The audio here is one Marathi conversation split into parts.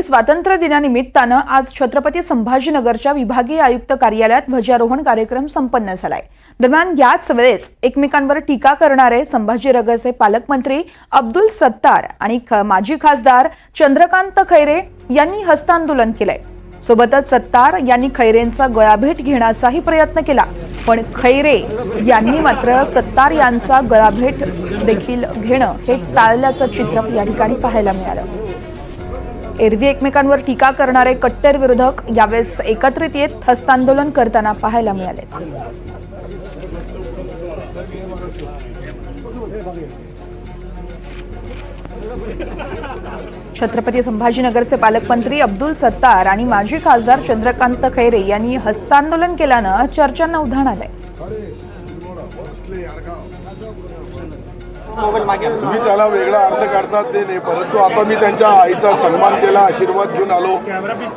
स्वातंत्र्य दिनानिमित्तानं आज छत्रपती संभाजीनगरच्या विभागीय आयुक्त कार्यालयात ध्वजारोहण कार्यक्रम संपन्न झालाय. दरम्यान याच वेळेस एकमेकांवर टीका करणारे संभाजीनगरचे पालकमंत्री अब्दुल सत्तार आणि माजी खासदार चंद्रकांत खैरे यांनी हस्तांदोलन केलंय. सोबतच सत्तार यांनी खैरेंचा गळाभेट घेण्याचाही प्रयत्न केला पण खैरे यांनी मात्र सत्तार यांचा गळाभेट देखील घेणं हे टाळल्याचं चित्र या ठिकाणी पाहायला मिळालं. एरवी एकमेकांवर टीका करणारे कट्टर विरोधक यावेळेस एकत्रित येत हस्तांदोलन करताना पाहायला मिळाले छत्रपती संभाजीनगरचे पालकमंत्री अब्दुल सत्तार आणि माजी खासदार चंद्रकांत खैरे यांनी हस्तांदोलन केल्यानं चर्चांना उधाण आलंय. तुम्ही त्याला वेगळा अर्थ काढतात ते नाही. परंतु आता मी त्यांच्या आईचा सन्मान केला आशीर्वाद घेऊन आलो.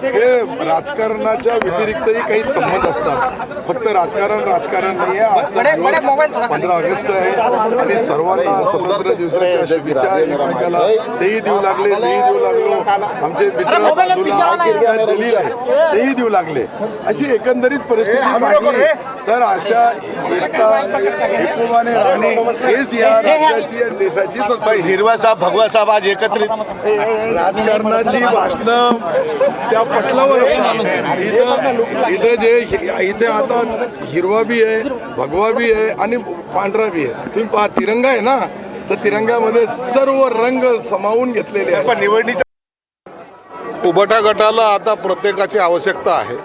हे राजकारणाच्या व्यतिरिक्तही काही संबंध असतात. फक्त राजकारण राजकारण नाही आहे पंधरा ऑगस्ट आहे. आणि सर्वांना स्वतंत्र दिवसाच्या शुभेच्छा एकमेकाला. तेही देऊ लागले तेही देऊ लागलो. आमचे मित्र जलील आहे तेही देऊ लागले. अशी एकंदरीत परिस्थिती पाहिली तर अशा एकता एकोमाने राहणे हेच या राज्याची आणि देशाची संस्कृती हिरवा साहेब भगवा साहेब आज एकत्रित. राजकारणाची भाषणं त्या पटलावर असतात. इथं इथं जे इथे आता हिरवा बी आहे भगवा बी आहे आणि पांढरा बी आहे. तुम्ही पहा तिरंगा आहे ना? तर तिरंगामध्ये सर्व रंग समावून घेतलेले आहे पण निवडणीच्या उभटा गटाला आता प्रत्येकाची आवश्यकता आहे.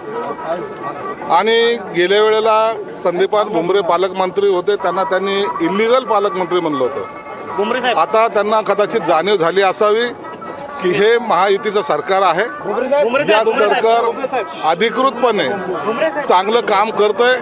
आणि गेल्या वेळेला संदीपान भुमरे पालकमंत्री होते त्यांना त्यांनी इलिगल पालकमंत्री म्हणलं होतं. भुमरे साहेब. आता त्यांना कदाचित जाणीव झाली असावी की हे महायुतीचं सरकार आहे. या सरकार अधिकृतपणे चांगलं काम करतंय.